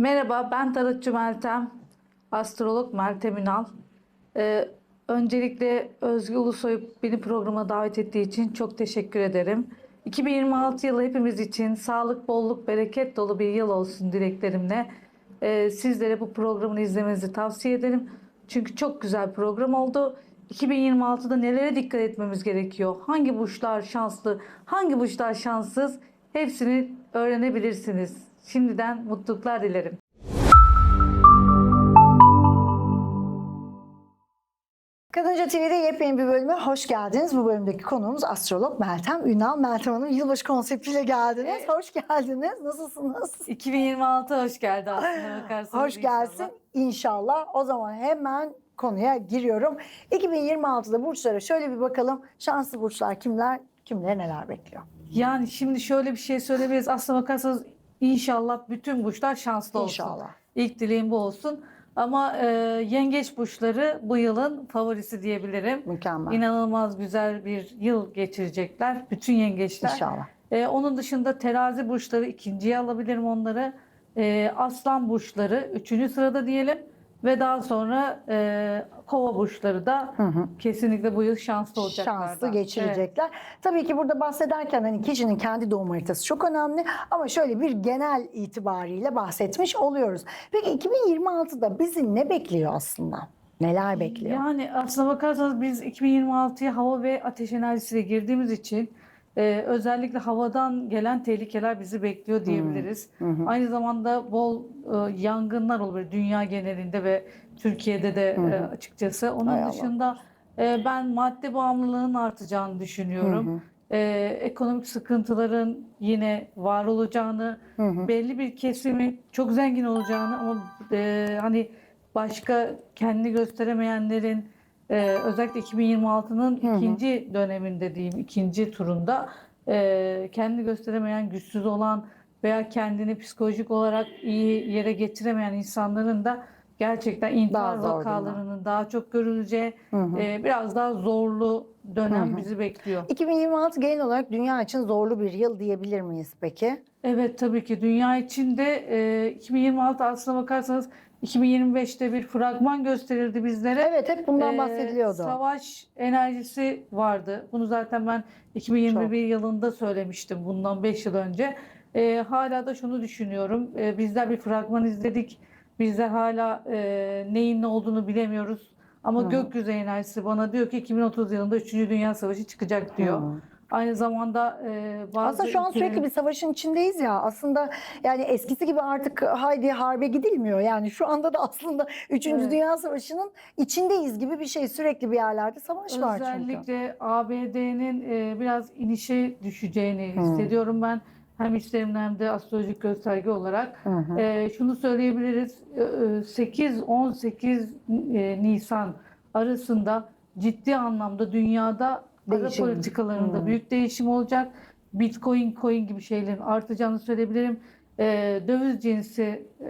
Merhaba, ben tarotçu Meltem, astrolog Meltem Ünal. Ee, öncelikle Özgü Ulusoy beni programa davet ettiği için çok teşekkür ederim. 2026 yılı hepimiz için sağlık, bolluk, bereket dolu bir yıl olsun dileklerimle. Ee, sizlere bu programını izlemenizi tavsiye ederim. Çünkü çok güzel program oldu. 2026'da nelere dikkat etmemiz gerekiyor? Hangi burçlar şanslı, hangi burçlar şanssız? Hepsini öğrenebilirsiniz. Şimdiden mutluluklar dilerim. Kadınca TV'de yepyeni bir bölüme hoş geldiniz. Bu bölümdeki konuğumuz astrolog Meltem Ünal. Meltem Hanım yılbaşı konseptiyle geldiniz. Evet. Hoş geldiniz. Nasılsınız? 2026 hoş geldi aslında bakarsanız. Hoş gelsin inşallah. O zaman hemen konuya giriyorum. 2026'da burçlara şöyle bir bakalım. Şanslı burçlar kimler, kimleri neler bekliyor? Yani şimdi şöyle bir şey söyleyebiliriz. Aslına bakarsanız inşallah bütün burçlar şanslı olsun. İnşallah. İlk dileğim bu olsun. Ama e, yengeç burçları bu yılın favorisi diyebilirim. Mükemmel. İnanılmaz güzel bir yıl geçirecekler. Bütün yengeçler. İnşallah. Ee, onun dışında terazi burçları ikinciye alabilirim onları. Ee, aslan burçları üçüncü sırada diyelim. Ve daha sonra e, kova burçları da Hı hı. kesinlikle bu yıl şanslı olacaklar. şanslı geçirecekler. Tabii ki burada bahsederken hani kişinin kendi doğum haritası çok önemli ama şöyle bir genel itibariyle bahsetmiş oluyoruz. Peki 2026'da bizi ne bekliyor aslında? Neler bekliyor? Yani aslına bakarsanız biz 2026'ya hava ve ateş enerjisiyle girdiğimiz için e, özellikle havadan gelen tehlikeler bizi bekliyor diyebiliriz. Aynı zamanda bol e, yangınlar olur dünya genelinde ve Türkiye'de de e, açıkçası. Onun Hay dışında e, ben madde bağımlılığının artacağını düşünüyorum. E, ekonomik sıkıntıların yine var olacağını, belli bir kesimi çok zengin olacağını ama e, hani başka kendini gösteremeyenlerin e, özellikle 2026'nın ikinci döneminde diyeyim, ikinci turunda e, kendini gösteremeyen, güçsüz olan veya kendini psikolojik olarak iyi yere getiremeyen insanların da gerçekten intihar Daha vakalarının daha çok görüleceği e, biraz daha zorlu dönem bizi bekliyor. 2026 genel olarak dünya için zorlu bir yıl diyebilir miyiz peki? Evet tabii ki dünya içinde e, 2026 aslına bakarsanız 2025'te bir fragman gösterildi bizlere. Evet hep bundan Ee, bahsediliyordu. Savaş enerjisi vardı. Bunu zaten ben 2021 yılında söylemiştim bundan 5 yıl önce. Ee, hala da şunu düşünüyorum. Ee, bizler bir fragman izledik. Bizler hala e, neyin ne olduğunu bilemiyoruz. Ama gökyüzü enerjisi bana diyor ki 2030 yılında 3. Dünya Savaşı çıkacak diyor. Hı. Aynı zamanda e, bazı Aslında şu an ülkelerin- sürekli bir savaşın içindeyiz ya. Aslında yani eskisi gibi artık haydi harbe gidilmiyor. Yani şu anda da aslında 3. Evet. Dünya Savaşı'nın içindeyiz gibi bir şey. Sürekli bir yerlerde savaş var çünkü. Özellikle ABD'nin e, biraz inişe düşeceğini hissediyorum ben. Hem işlerimde hem de astrolojik gösterge olarak. E, şunu söyleyebiliriz. e, e, 8-18 e, Nisan arasında ciddi anlamda dünyada Değişim. politikalarında büyük değişim olacak. Bitcoin, coin gibi şeylerin artacağını söyleyebilirim. E, döviz cinsi e,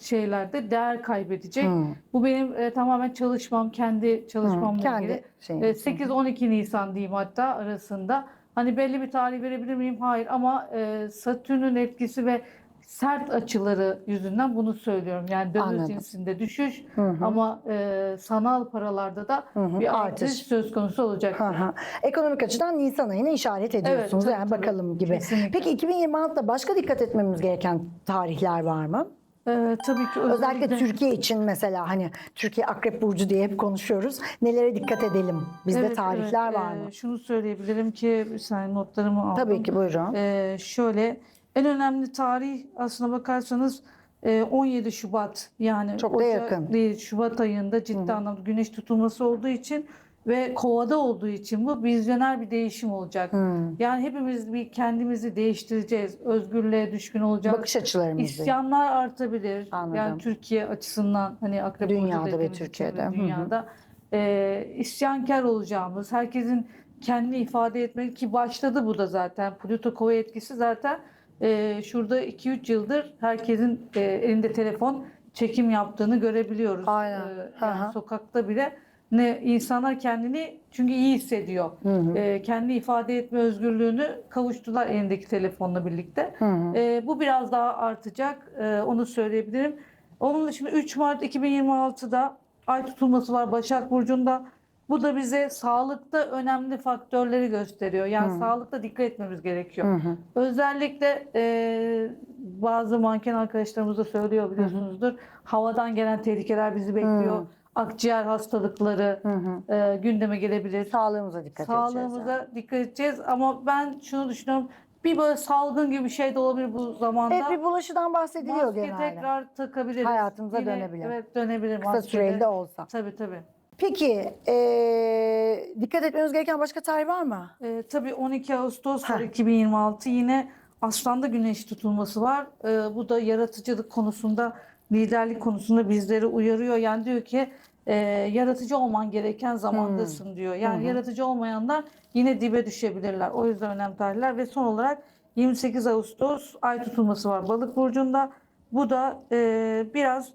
şeylerde değer kaybedecek. Hı. Bu benim e, tamamen çalışmam, kendi çalışmamla Kendi ilgili. E, 8-12 Nisan diyeyim hatta arasında. Hani belli bir tarih verebilir miyim? Hayır ama e, Satürn'ün etkisi ve sert açıları yüzünden bunu söylüyorum. Yani döviz Anladım. cinsinde düşüş ama e, sanal paralarda da hı, bir artış. artış söz konusu olacak. Hı hı. Ekonomik açıdan Nisan ayını işaret ediyorsunuz. tabii, yani tabii. bakalım gibi. Kesinlikle. Peki 2026'da başka dikkat etmemiz gereken tarihler var mı? E, tabii ki Özellikle Türkiye için mesela hani Türkiye Akrep Burcu diye hep konuşuyoruz. Nelere dikkat edelim? Bizde Evet, tarihler evet. var E, mı? şunu söyleyebilirim ki saniye notlarımı aldım. Tabii ki buyurun. Ee, şöyle en önemli tarih aslına bakarsanız e, 17 Şubat yani Çok da yakın. değil Şubat ayında ciddi anlamda güneş tutulması olduğu için ve kovada olduğu için bu vizyoner bir değişim olacak. Yani hepimiz bir kendimizi değiştireceğiz. Özgürlüğe düşkün olacağız. Bakış açılarımızı. İsyanlar artabilir. Anladım. Yani Türkiye açısından hani Akrep Dünyada ve Türkiye'de. de Hı hı. Dünyada e, isyankar olacağımız, herkesin kendini ifade etmek ki başladı bu da zaten. Plüto Kova etkisi zaten e, şurada 2-3 yıldır herkesin e, elinde telefon çekim yaptığını görebiliyoruz. Aynen. E, yani sokakta bile ne insanlar kendini çünkü iyi hissediyor. E, kendi ifade etme özgürlüğünü kavuştular elindeki telefonla birlikte. E, bu biraz daha artacak. e, onu söyleyebilirim. Onun dışında 3 Mart 2026'da ay tutulması var Başak Burcu'nda. Bu da bize sağlıkta önemli faktörleri gösteriyor. Yani sağlıkta dikkat etmemiz gerekiyor. Özellikle e, bazı manken arkadaşlarımız da söylüyor biliyorsunuzdur. Havadan gelen tehlikeler bizi bekliyor. Akciğer hastalıkları e, gündeme gelebilir. Sağlığımıza dikkat edeceğiz. Sağlığımıza dikkat edeceğiz ama ben şunu düşünüyorum. Bir böyle salgın gibi bir şey de olabilir bu zamanda. Hep bir bulaşıdan bahsediliyor Maske genelde. tekrar takabiliriz. Hayatımıza Yine- dönebilir. Evet dönebilir Kısa maske süreli de. olsa. Tabii tabii. Peki eee, dikkat etmemiz gereken başka tarih var mı? Ee, tabii 12 Ağustos Ha. 2026 yine Aslan'da güneş tutulması var. Ee, bu da yaratıcılık konusunda, liderlik konusunda bizleri uyarıyor. Yani diyor ki e, yaratıcı olman gereken zamandasın diyor. Yani yaratıcı olmayanlar yine dibe düşebilirler. O yüzden önemli tarihler ve son olarak 28 Ağustos ay tutulması var Balık burcunda. Bu da e, biraz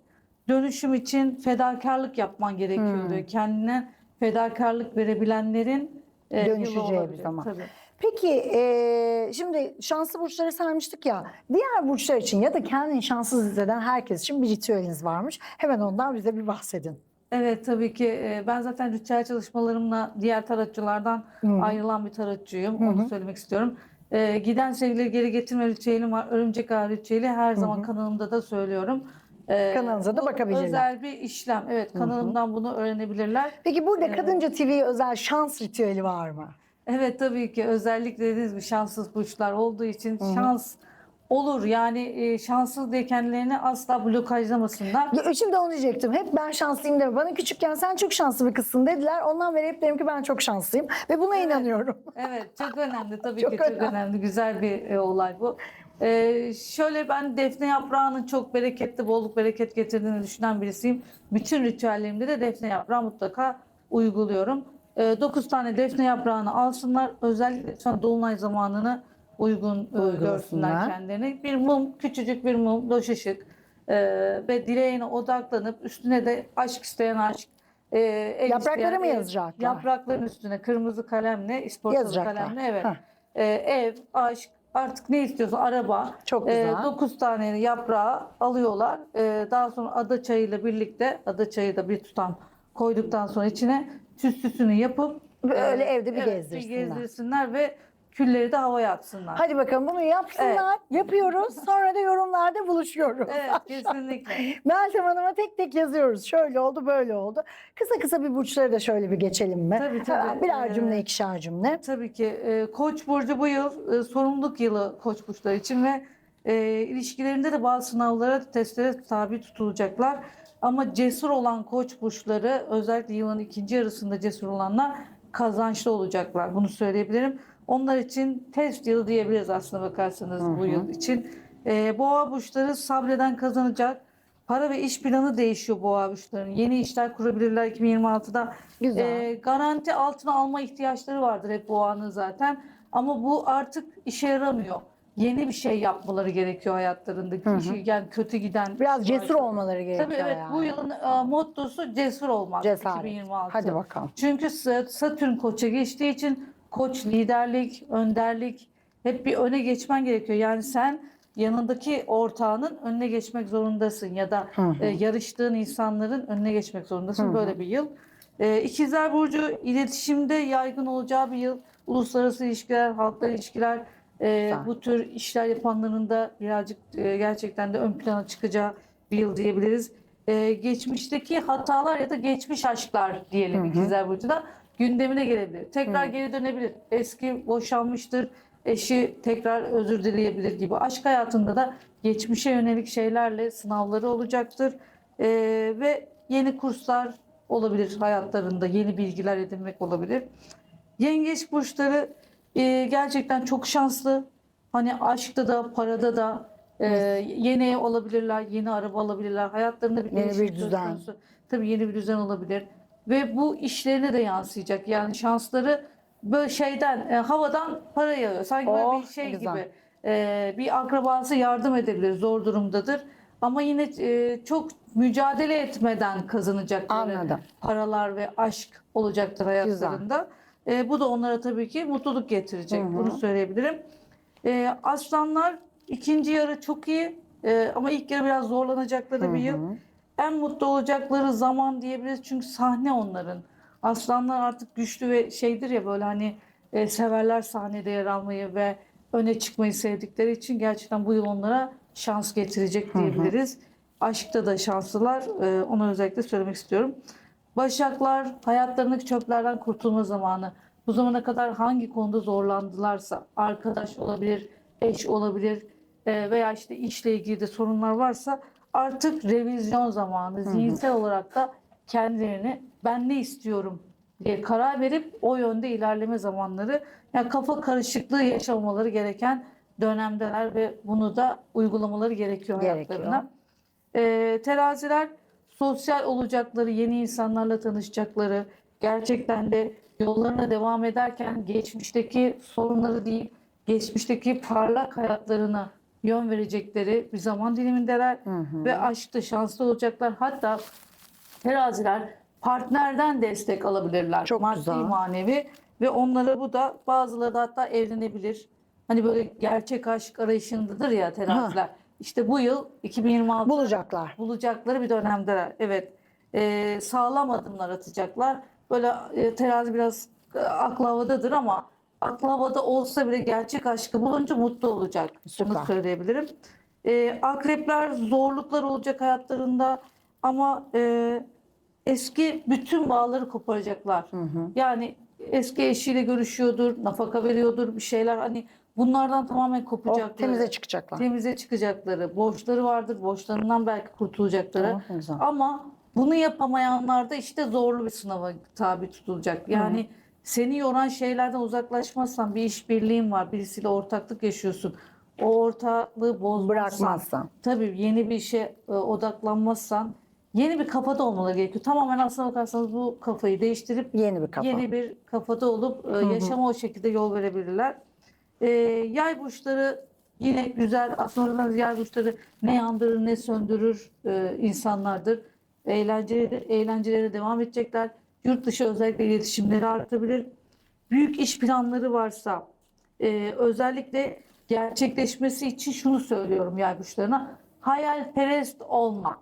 dönüşüm için fedakarlık yapman gerekiyor diyor. Kendine fedakarlık verebilenlerin e, Dönüşeceği bir zaman. Tabii. Peki eee, şimdi şanslı burçları saymıştık ya. Diğer burçlar için ya da kendini şanssız hisseden herkes için bir ritüeliniz varmış. Hemen ondan bize bir bahsedin. Evet tabii ki e, ben zaten ritüel çalışmalarımla diğer tarotçulardan ayrılan bir tarotçuyum. Onu söylemek istiyorum. E, Giden sevgileri geri getirme ritüelim var. Örümcek ağı ritüeli her zaman kanalımda da söylüyorum. E, Kanalınıza da bu bakabilirler. Özel bir işlem. Evet kanalımdan bunu öğrenebilirler. Peki burada Kadınca TV'ye özel şans ritüeli var mı? Evet tabii ki özellikle dediğiniz gibi şanssız burçlar olduğu için şans olur. Yani e, şanssız diye kendilerini asla blokajlamasınlar. Ya, Şimdi onu diyecektim. Hep ben şanslıyım deme. Bana küçükken sen çok şanslı bir kızsın dediler. Ondan beri hep derim ki ben çok şanslıyım. Ve buna inanıyorum. Evet çok önemli tabii Çok ki çok önemli. önemli güzel bir e, olay bu. Ee, şöyle ben defne yaprağının çok bereketli bolluk bereket getirdiğini düşünen birisiyim. Bütün ritüellerimde de defne yaprağı mutlaka uyguluyorum. 9 tane defne yaprağını alsınlar. Özellikle şu an dolunay zamanını uygun e, görsünler kendilerini. Bir mum, küçücük bir mum, loş ışık e, ve dileğine odaklanıp üstüne de aşk isteyen aşk, e, ev Yapraklara isteyen mı ev, yazacaklar? Yaprakların üstüne kırmızı kalemle, isportalı Yazacaklar. kalemle evet. Heh. Ee, ev, aşk, artık ne istiyorsa araba. Çok güzel. 9 tane yaprağı alıyorlar. Ee, daha sonra ada çayıyla birlikte, ada çayı da bir tutam koyduktan sonra içine süslüsünü yapıp Böyle e, evde bir evet, gezdirsinler. gezdirsinler ve külleri de havaya atsınlar. Hadi bakalım bunu yapsınlar. Yapıyoruz. Sonra da yorumlarda buluşuyoruz. Evet kesinlikle. Meltem Hanım'a tek tek yazıyoruz. Şöyle oldu, böyle oldu. Kısa kısa bir burçları da şöyle bir geçelim mi? Tabii, tabii. Hemen birer Ee, cümle, ikişer cümle. Tabii ki e, Koç burcu bu yıl e, sorumluluk yılı Koç burçları için ve e, ilişkilerinde de bazı sınavlara, testlere tabi tutulacaklar. Ama cesur olan Koç burçları özellikle yılın ikinci yarısında cesur olanlar kazançlı olacaklar. Bunu söyleyebilirim. Onlar için test yılı diyebiliriz aslında bakarsanız bu yıl için. E, boğa burçları sabreden kazanacak. Para ve iş planı değişiyor boğa burçlarının. Yeni işler kurabilirler 2026'da. Güzel. E, garanti altına alma ihtiyaçları vardır hep boğanın zaten. Ama bu artık işe yaramıyor. Yeni bir şey yapmaları gerekiyor hayatlarındaki işi yani kötü giden. Biraz cesur varsa. olmaları gerekiyor Tabii evet yani. bu yılın e, mottosu cesur olmak Cesaret. 2026. Hadi bakalım. Çünkü Sa- Satürn koça geçtiği için koç liderlik, önderlik hep bir öne geçmen gerekiyor. Yani sen yanındaki ortağının önüne geçmek zorundasın ya da e, yarıştığın insanların önüne geçmek zorundasın. Böyle bir yıl. E, İkizler Burcu iletişimde yaygın olacağı bir yıl. Uluslararası ilişkiler, halkla ilişkiler, e, bu tür işler yapanların da birazcık e, gerçekten de ön plana çıkacağı bir yıl diyebiliriz. E, geçmişteki hatalar ya da geçmiş aşklar diyelim İkizler Burcu'da gündemine gelebilir. Tekrar geri dönebilir. Eski boşanmıştır, eşi tekrar özür dileyebilir gibi. Aşk hayatında da geçmişe yönelik şeylerle sınavları olacaktır. E, ve yeni kurslar olabilir hayatlarında, yeni bilgiler edinmek olabilir. Yengeç burçları e, gerçekten çok şanslı. Hani aşkta da, parada da e, yeni ev alabilirler, yeni araba alabilirler. Hayatlarında bir Yeni bir düzen. konusu. Tabii yeni bir düzen olabilir. Ve bu işlerine de yansıyacak. Yani şansları böyle şeyden, e, havadan para yağıyor. Sanki böyle Oh, bir şey güzel. gibi. E, bir akrabası yardım edebilir, zor durumdadır. Ama yine e, çok mücadele etmeden kazanacakları Anladım. paralar ve aşk olacaktır hayatlarında. E, bu da onlara tabii ki mutluluk getirecek. Hı hı. Bunu söyleyebilirim. E, aslanlar ikinci yarı çok iyi E, ama ilk yarı biraz zorlanacakları bir Hı yıl. hı. En mutlu olacakları zaman diyebiliriz çünkü sahne onların. Aslanlar artık güçlü ve şeydir ya böyle hani e, severler sahnede yer almayı ve öne çıkmayı sevdikleri için gerçekten bu yıl onlara şans getirecek diyebiliriz. Aşkta da şanslılar. E, onu özellikle söylemek istiyorum. Başaklar hayatlarındaki çöplerden kurtulma zamanı. Bu zamana kadar hangi konuda zorlandılarsa arkadaş olabilir, eş olabilir e, veya işte işle ilgili de sorunlar varsa artık revizyon zamanı. Zihinsel olarak da kendilerini ben ne istiyorum diye karar verip o yönde ilerleme zamanları. Yani kafa karışıklığı yaşamaları gereken dönemdeler ve bunu da uygulamaları gerekiyor Gerekiyor. hayatlarına. Ee, teraziler sosyal olacakları, yeni insanlarla tanışacakları, gerçekten de yollarına devam ederken geçmişteki sorunları değil, geçmişteki parlak hayatlarına yön verecekleri bir zaman dilimindeler ve aşkta şanslı olacaklar. Hatta teraziler partnerden destek alabilirler. Çok Maddi güzel. manevi ve onlara bu da bazıları da hatta evlenebilir. Hani böyle gerçek aşk arayışındadır ya teraziler. İşte bu yıl 2026 Bulacaklar. bulacakları bir dönemdeler. Evet. Ee, sağlam adımlar atacaklar. Böyle e, terazi biraz e, aklı havadadır ama aklı havada olsa bile gerçek aşkı bulunca mutlu olacak. Süper. Bunu söyleyebilirim. Ee, akrepler zorluklar olacak hayatlarında ama e, eski bütün bağları koparacaklar. Yani eski eşiyle görüşüyordur, nafaka veriyordur bir şeyler hani bunlardan tamamen Oh, kopacaklar. temize çıkacaklar. Temize çıkacakları, borçları vardır, borçlarından belki kurtulacakları. Oh. Ama bunu yapamayanlar da işte zorlu bir sınava tabi tutulacak. Yani seni yoran şeylerden uzaklaşmazsan bir işbirliğin var, birisiyle ortaklık yaşıyorsun. O ortaklığı bozmazsan, Bırakmazsan. tabii yeni bir işe e, odaklanmazsan yeni bir kafada olmaları gerekiyor. Tamamen aslına bakarsanız bu kafayı değiştirip Yeni bir kafa. yeni bir kafada olup e, yaşama o şekilde yol verebilirler. E, yay burçları yine güzel. Aslında yay burçları ne yandırır ne söndürür e, insanlardır. Eğlenceli, eğlencelere devam edecekler. Yurt dışı özellikle iletişimleri artabilir. Büyük iş planları varsa e, özellikle gerçekleşmesi için şunu söylüyorum yay burçlarına. Hayalperest olma.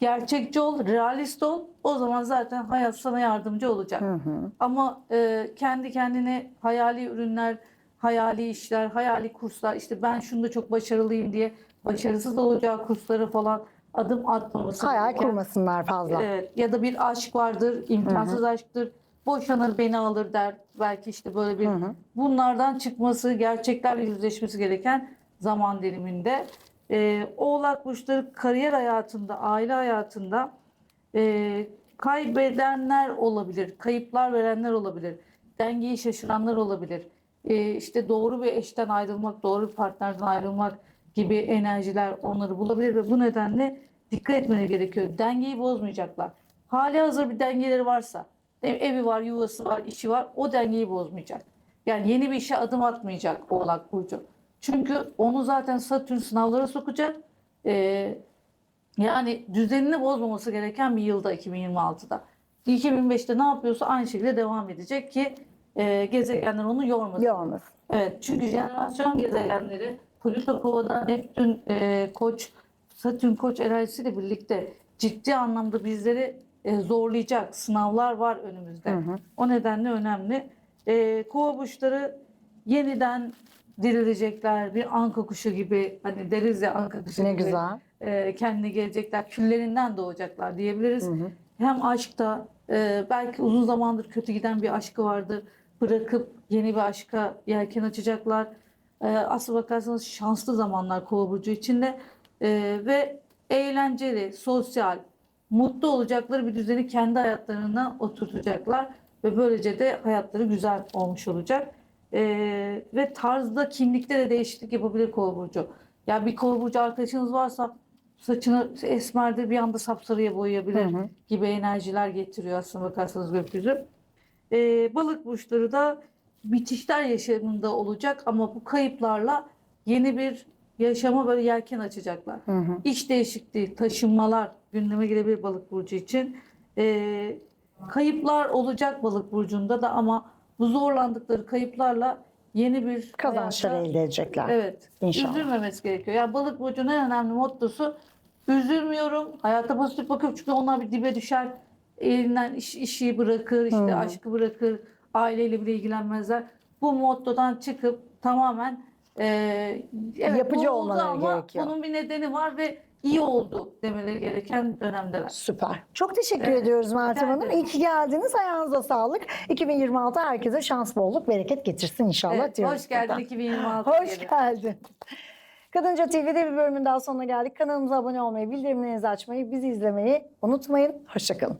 Gerçekçi ol, realist ol. O zaman zaten hayat sana yardımcı olacak. Ama e, kendi kendine hayali ürünler, hayali işler, hayali kurslar, işte ben şunda çok başarılıyım diye başarısız olacağı kurslara falan adım atmaması. Hayal gereken- kurmasınlar fazla. Evet. Ya da bir aşk vardır, imkansız aşktır. Boşanır beni alır der. Belki işte böyle bir bunlardan çıkması, gerçeklerle yüzleşmesi gereken zaman diliminde. Ee, Oğlak burçları kariyer hayatında, aile hayatında e, kaybedenler olabilir, kayıplar verenler olabilir, dengeyi şaşıranlar olabilir. E, işte doğru bir eşten ayrılmak, doğru bir partnerden ayrılmak gibi enerjiler onları bulabilir ve bu nedenle dikkat etmeleri gerekiyor. Dengeyi bozmayacaklar. Hali hazır bir dengeleri varsa, ev- evi var, yuvası var, işi var, o dengeyi bozmayacak. Yani yeni bir işe adım atmayacak Oğlak Burcu. Çünkü onu zaten Satürn sınavlara sokacak. E, yani düzenini bozmaması gereken bir yılda 2026'da. 2025'te ne yapıyorsa aynı şekilde devam edecek ki e, gezegenler onu yormasın. Yormasın. Evet çünkü jenerasyon gezegenleri Plüto Kova'da Neptün e, Koç, Satürn Koç enerjisiyle birlikte ciddi anlamda bizleri e, zorlayacak sınavlar var önümüzde. O nedenle önemli. E, Kova burçları yeniden dirilecekler. Bir anka kuşu gibi hani deriz ya anka kuşu Ne gibi güzel. e, kendine gelecekler, küllerinden doğacaklar diyebiliriz. Hem aşkta e, belki uzun zamandır kötü giden bir aşkı vardır. Bırakıp yeni bir aşka yelken açacaklar. E, aslına bakarsanız şanslı zamanlar Kova burcu içinde E, ve eğlenceli, sosyal, mutlu olacakları bir düzeni kendi hayatlarına oturtacaklar ve böylece de hayatları güzel olmuş olacak. Ee, ve tarzda kimlikte de değişiklik yapabilir kova burcu. Ya bir kova burcu arkadaşınız varsa saçını esmerdir bir anda sapsarıya boyayabilir gibi enerjiler getiriyor aslında bakarsanız gökyüzü. Ee, balık burçları da bitişler yaşamında olacak ama bu kayıplarla yeni bir yaşama böyle yelken açacaklar. İş değişikliği, taşınmalar gündeme gelebilir balık burcu için. Ee, kayıplar olacak balık burcunda da ama bu zorlandıkları kayıplarla yeni bir Kazançlar hayata- elde edecekler. Evet. İnşallah. Üzülmemesi gerekiyor. Yani balık burcunun en önemli mottosu üzülmüyorum. Hayata pozitif bakıyorum çünkü onlar bir dibe düşer. Elinden iş, işi bırakır, işte Hmm. aşkı bırakır. Aileyle bile ilgilenmezler. Bu mottodan çıkıp tamamen e, evet, Yapıcı olmaları ama gerekiyor. Bunun bir nedeni var ve iyi oldu demeleri gereken dönemdeler. Süper. Çok teşekkür Evet, ediyoruz Meltem Hanım. İyi ki geldiniz. Ayağınıza sağlık. 2026 herkese şans, bolluk, bereket getirsin inşallah Evet, diyoruz. hoş geldin buradan. 2026. Hoş geldin. Kadınca TV'de bir bölümün daha sonuna geldik. Kanalımıza abone olmayı, bildirimlerinizi açmayı, bizi izlemeyi unutmayın. Hoşçakalın.